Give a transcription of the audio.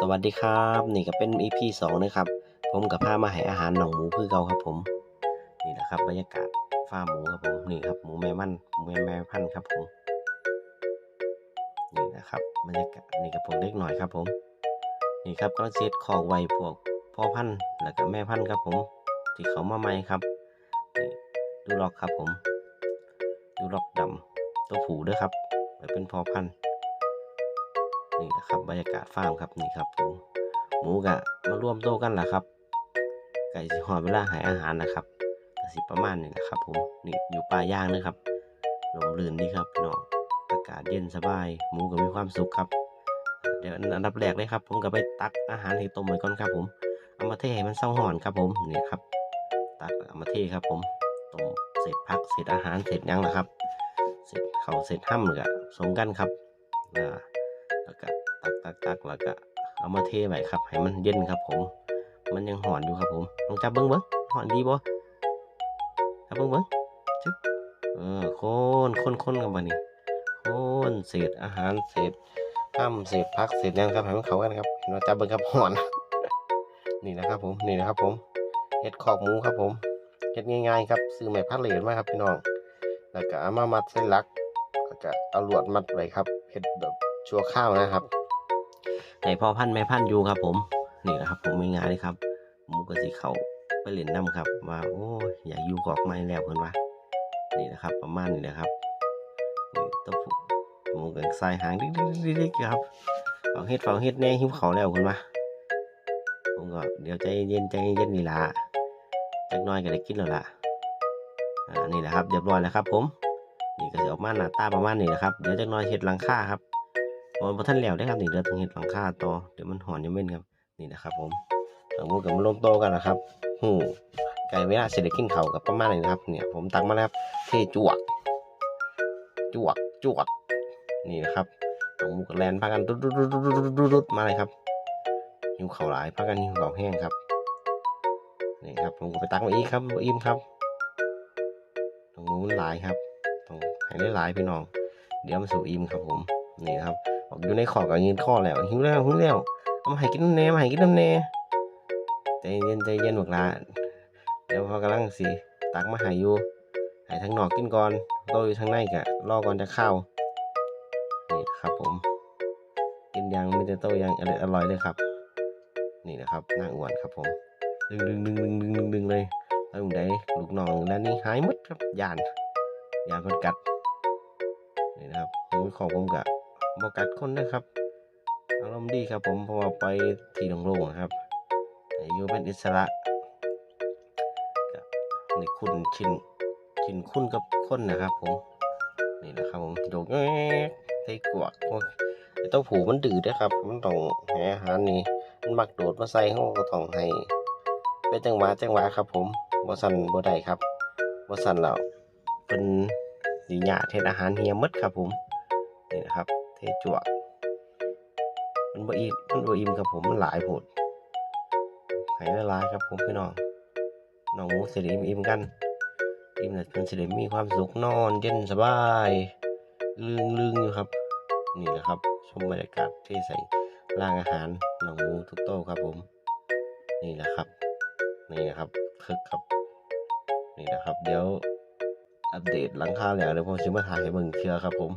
สวัสดีครับ นี่ก็เป็น EP สองนะครับ ผมกับพามาให้อาหารหนองหมูคือเก่าครับผม นี่นะครับบรรยากาศฟาร์มหมูครับผม นี่ครับหมูแม่มันหมูแม่แม่พันธุ์ครับผม นี่นะครับบรรยากาศนี่กับพวกเล็กหน่อยครับผม นี่ครับก็เซตคอกไวพวกพ่อพันธุ์แล้วก็แม่พันธุ์ครับผม ที่เขามาใหม่ครับนี่ดูล็อกครับผม ดูล็อกดำตัวผูด้วยครับไว้เป็นพ่อพันธุ์ นี่นะครับบรรยากาศฟาร์มครับนี่ครับผมหมูกะมาร่วมโตกันแหละครับ ไก่สิหอดเวลาหายอาหารนะครับกสิประมาณนี้นะครับผมนี่อยู่ป่าย่างนะครับลมลื่นดีครับพี่น้องอากาศเย็นสบาย หมูก็มีความสุขครับ เดี๋ยวอันดับแรกเลยครับ ผมก็ไปตักอาหารให้ต้มไว้ก่อนครับ ผมเอามาเทให้มันเศร้าหอนครับผมนี่ครับ ตักเอามาเทครับ ผมต้มเศษผักเศษอาหารเศษหยังนะครับเศษเขาวเศษห้ำเลยอะสมกันครับอ่า แล้วก็ตักตักตักแล้วก็เอามาเทไว้ครับ ให้มันเย็นครับ ผม มันยังหอนอยู่ครับผมลองจับเบิ้งเบิ้งหอนดีบ่จับเบิ้งเบิ้งจึ๊บเออโคนโคนโคนกันมานี่โคนเศษอาหารเศษข้ามเศษพักเศษยังครับให้มันเข้ากันครับเห็นว่าจับเบิ้งครับหอน นี่นะครับผมนี่นะครับผมเห็ดขอกหมูครับผมเห็ดง่ายๆครับซื้อไม้พัดเหรียญมาครับพี่น้องแล้วก็เอามามัดเส้นลักแล้วก็เอาลวดมัดไว้ครับเห็ดแบบ ชัวข้าวนะครับในพ่อพันธ์แม่พันธุ์อยู่ครับ ผมนี่นะครับ ผมมีงานเลยครับหมูกระสีเขาไปเล่นน้ำครับว่าโอ้ยอยากอยู่กอกไม้แล้วเพิ่นว่านี่นะครับ ประมาณนี้นะครับนี่ตัวผู้หมูกันใส่หางดิ๊กๆๆๆครับเฝ้าเฮ็ดเฝ้าเฮ็ดแน่หิวเขาแล้วเพิ่นว่าผมก็เดี๋ยวใจเย็นใจเย็นนี่ละจักหน้อยก็ได้กินแล้วล่ะอ่านี่แหละครับเรียบร้อยแล้วครับ ผมนี่ก็จะออกมาหน้าตาประมาณนี้นะครับเดี๋ยวจะน้อยเห็ดหลังค่าครับ มันพอท่านแล้วได้ครับนี่เดี๋ยวต้องเห็ดหลังคาต่อเดี๋ยวมันหอนยังเม่นครับนี่นะครับ ผมหลังมูกับมันลมโตกันนะครับหูไก่เวลาเสร็จกินเขากับประมาณนี้นะครับ เนี่ยผมตักมาแล้วครับเทจวก จวกจวก นี่นะครับหลังมูกับแลนพากันดุดดุดดุดดุดดุดมาเลยครับหิวเข่าหลายพากันหิวเข่าแห้งครับนี่ครับผมก็ไปตักมาอีกครับอิ่มครับหลังมูมันหลายครับต้องให้ได้หลายพี่น้อง เดี๋ยวมาสู่อิ่มครับผมนี่ครับ ออกอยู่ในขอกับยืนข้อแล้วหิวแล้วหิวแล้วเอามาให้กินน้ำแน่มาให้กินน้ำแน่ใจเย็นใจเย็นหมดละเดี๋ยวพอกำลังสิตักมาให้อยู่ให้ทั้งนอกกินก่อนโตอยู่ทางในกะรอก่อนจะเข้านี่ครับผม กินยังไม่ได้โตยังอร่อยอร่อยเลยครับ นี่นะครับนางอ้วนครับผมดึงดึงดึงดึงดึงดึงดึงเลยแล้วตรงไหนลูกน้องด้านนี้หายมดครับยานยามันกัดนี่นะครับผมของผมกะ บกัดคนนะครับอารมณ์ดีครับผมเพราะว่าไปที่โล่งๆนะครับอยู่เป็นอิสระก็นี่คุณชินชินคุณกับคนนะครับผมนี่นะครับผมโดกแงกไทกวกวกไอ้ต้าผูมันดื้อนะครับ มันต้องให้อาหารนี่มันมักโดดมาใส่เขาก็ต้องให้เป็นจังหวะจังหวะครับ ผมบ่สั่นบ่ได้ครับบ่สั่นแล้วเป็นดีหยาเทศอาหารเฮียมดครับผมนี่นะครับ เทจวกมันบ่อิ่มมันบ่อิ่มครับผมมันหลายโพดไข่ละลายครับผมพี่น้องน้องหมูสิได้อิ่มกันอิ่มแล้วเพิ่นสิได้มีความสุขนอนเย็นสบายลึงๆอยู่ครับ นี่แหละครับ ชมบรรยากาศที่ใส่ร่างอาหารน้องหมูทุกโต๊ะครับผม นี่แหละครับ นี่นะครับคึกครับ นี่นะครับ เดี๋ยวอัปเดตหลังคาแล้วเดี๋ยวผมจะมาถ่ายให้เบิ่งเชื่อครับผม